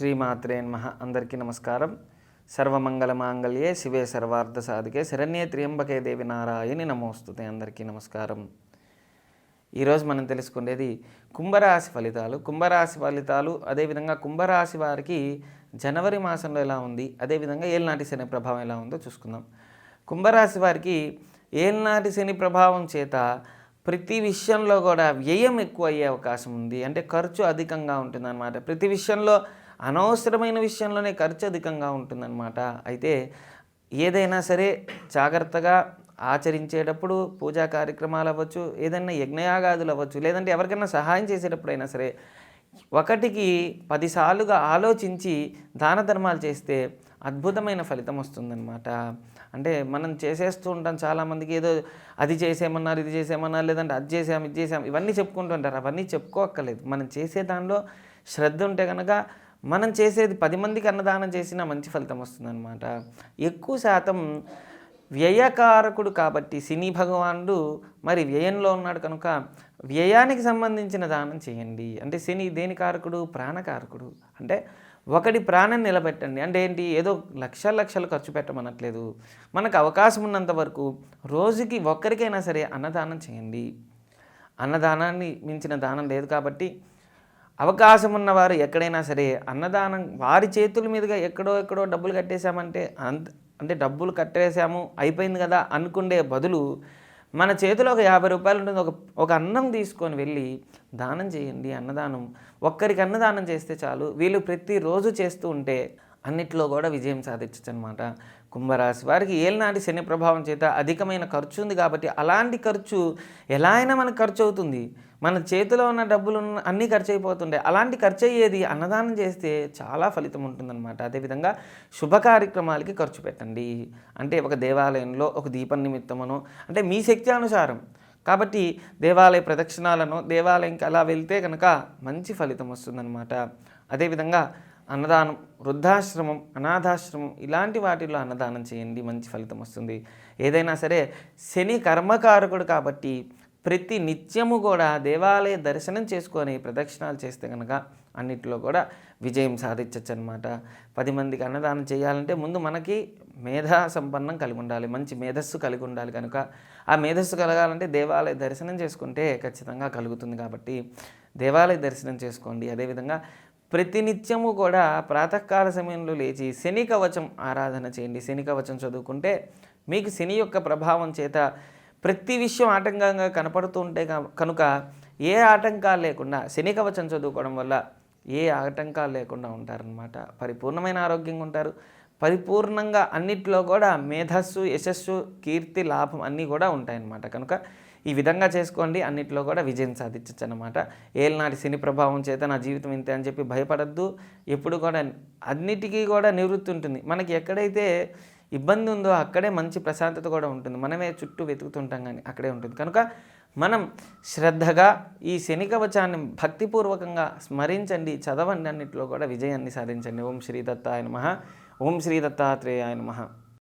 శ్రీమాత్రే నమః. అందరికీ నమస్కారం. సర్వమంగళమాంగళ్యే శివే సర్వార్థ సాధికే శరణ్యే త్రియంబకే దేవి నారాయణి నమోస్తుతే అందరికీ నమస్కారం. ఈరోజు మనం తెలుసుకునేది కుంభరాశి ఫలితాలు. కుంభరాశి ఫలితాలు అదేవిధంగా కుంభరాశి వారికి జనవరి మాసంలో ఎలా ఉంది అదేవిధంగా ఏళ్ళనాటి శని ప్రభావం ఎలా ఉందో చూసుకుందాం. కుంభరాశి వారికి ఏళ్ళనాటి శని ప్రభావం చేత ప్రతి విషయంలో కూడా వ్యయం ఎక్కువ అయ్యే అవకాశం ఉంది. అంటే ఖర్చు అధికంగా ఉంటుందన్నమాట. ప్రతి విషయంలో అనవసరమైన విషయంలోనే ఖర్చు అధికంగా ఉంటుందన్నమాట. అయితే ఏదైనా సరే జాగ్రత్తగా ఆచరించేటప్పుడు పూజా కార్యక్రమాలు అవ్వచ్చు ఏదైనా యజ్ఞయాగాదులు అవ్వచ్చు లేదంటే ఎవరికైనా సహాయం చేసేటప్పుడైనా సరే ఒకటికి పదిసార్లుగా ఆలోచించి దాన ధర్మాలు చేస్తే అద్భుతమైన ఫలితం వస్తుందన్నమాట. అంటే మనం చేసేస్తూ ఉంటాం చాలామందికి ఏదో అది చేసేమన్నారు ఇది చేసేమన్నారు లేదంటే అది చేసాం ఇది చేసాం ఇవన్నీ చెప్పుకుంటూ ఉంటారు. అవన్నీ చెప్పుకోక్కర్లేదు. మనం చేసే దానిలో శ్రద్ధ ఉంటే కనుక మనం చేసేది పది మందికి అన్నదానం చేసినా మంచి ఫలితం వస్తుందన్నమాట. ఎక్కువ శాతం వ్యయకారకుడు కాబట్టి సినీ భగవానుడు మరి వ్యయంలో ఉన్నాడు కనుక వ్యయానికి సంబంధించిన దానం చేయండి. అంటే శని దేని కారకుడు? ప్రాణకారకుడు అంటే ఒకటి ప్రాణం నిలబెట్టండి. అంటే ఏంటి? ఏదో లక్షల లక్షలు ఖర్చు పెట్టమనట్లేదు. మనకు అవకాశం ఉన్నంత వరకు రోజుకి ఒక్కరికైనా సరే అన్నదానం చేయండి. అన్నదానాన్ని మించిన దానం లేదు కాబట్టి అవకాశం ఉన్నవారు ఎక్కడైనా సరే అన్నదానం వారి చేతుల మీదుగా ఎక్కడో ఎక్కడో డబ్బులు కట్టేశామంటే అంత అంటే డబ్బులు కట్టేశాము అయిపోయింది కదా అనుకుండే బదులు మన చేతిలో ఒక యాభై రూపాయలు ఉంటుంది ఒక ఒక అన్నం తీసుకొని వెళ్ళి దానం చేయండి అన్నదానం. ఒక్కరికి అన్నదానం చేస్తే చాలు. వీళ్ళు ప్రతిరోజు చేస్తూ ఉంటే అన్నిట్లో కూడా విజయం సాధించచ్చు అనమాట కుంభరాశి వారికి ఏలినాటి శని ప్రభావం చేత అధికమైన ఖర్చు ఉంది కాబట్టి అలాంటి ఖర్చు ఎలా అయినా మనకు ఖర్చు అవుతుంది. మన చేతిలో ఉన్న డబ్బులు ఉన్న- అన్నీ ఖర్చు అయిపోతుండే అలాంటి ఖర్చు అయ్యేది అన్నదానం చేస్తే చాలా ఫలితం ఉంటుందన్నమాట. అదేవిధంగా శుభ కార్యక్రమాలకి ఖర్చు పెట్టండి. అంటే ఒక దేవాలయంలో ఒక దీపం నిమిత్తమనో అంటే మీ శక్తి అనుసారం. కాబట్టి దేవాలయ ప్రదక్షిణాలను దేవాలయంకి అలా వెళ్తే కనుక మంచి ఫలితం వస్తుందన్నమాట. అదేవిధంగా అన్నదానం వృద్ధాశ్రమం అనాథాశ్రమం ఇలాంటి వాటిల్లో అన్నదానం చేయండి మంచి ఫలితం వస్తుంది. ఏదైనా సరే శని కర్మకారకుడు కాబట్టి ప్రతి నిత్యము కూడా దేవాలయ దర్శనం చేసుకొని ప్రదక్షిణాలు చేస్తే కనుక అన్నిటిలో కూడా విజయం సాధించవచ్చు అనమాట పది మందికి అన్నదానం చేయాలంటే ముందు మనకి మేధా సంపన్నం కలిగి ఉండాలి మంచి మేధస్సు కలిగి ఉండాలి కనుక. ఆ మేధస్సు కలగాలంటే దేవాలయ దర్శనం చేసుకుంటే ఖచ్చితంగా కలుగుతుంది కాబట్టి దేవాలయ దర్శనం చేసుకోండి. అదేవిధంగా ప్రతినిత్యము కూడా ప్రాతకాల సమయంలో లేచి శని కవచం ఆరాధన చేయండి. శని కవచం చదువుకుంటే మీకు శని యొక్క ప్రభావం చేత ప్రతి విషయం ఆటంకంగా కనపడుతూ ఉంటే కనుక ఏ ఆటంకాలు లేకుండా శని కవచం చదువుకోవడం వల్ల ఏ ఆటంకాలు లేకుండా ఉంటారనమాట పరిపూర్ణమైన ఆరోగ్యంగా ఉంటారు. పరిపూర్ణంగా అన్నిట్లో కూడా మేధస్సు యశస్సు కీర్తి లాభం అన్నీ కూడా ఉంటాయన్నమాట. కనుక ఈ విధంగా చేసుకోండి. అన్నిట్లో కూడా విజయం సాధించచ్చు అనమాట ఏళ్ళనాటి శని ప్రభావం చేత నా జీవితం ఇంతే అని చెప్పి భయపడద్దు. ఎప్పుడు కూడా అన్నిటికీ కూడా నివృత్తి ఉంటుంది. మనకి ఎక్కడైతే ఇబ్బంది ఉందో అక్కడే మంచి ప్రశాంతత కూడా ఉంటుంది. మనమే చుట్టూ వెతుకుతుంటాం కానీ అక్కడే ఉంటుంది. కనుక మనం శ్రద్ధగా ఈ శని కవచాన్ని భక్తిపూర్వకంగా స్మరించండి. చదవండి అన్నింటిలో కూడా విజయాన్ని సాధించండి. ఓం శ్రీ దత్తాయ నమః. ఓం శ్రీ దత్తాత్రేయాయ నమః.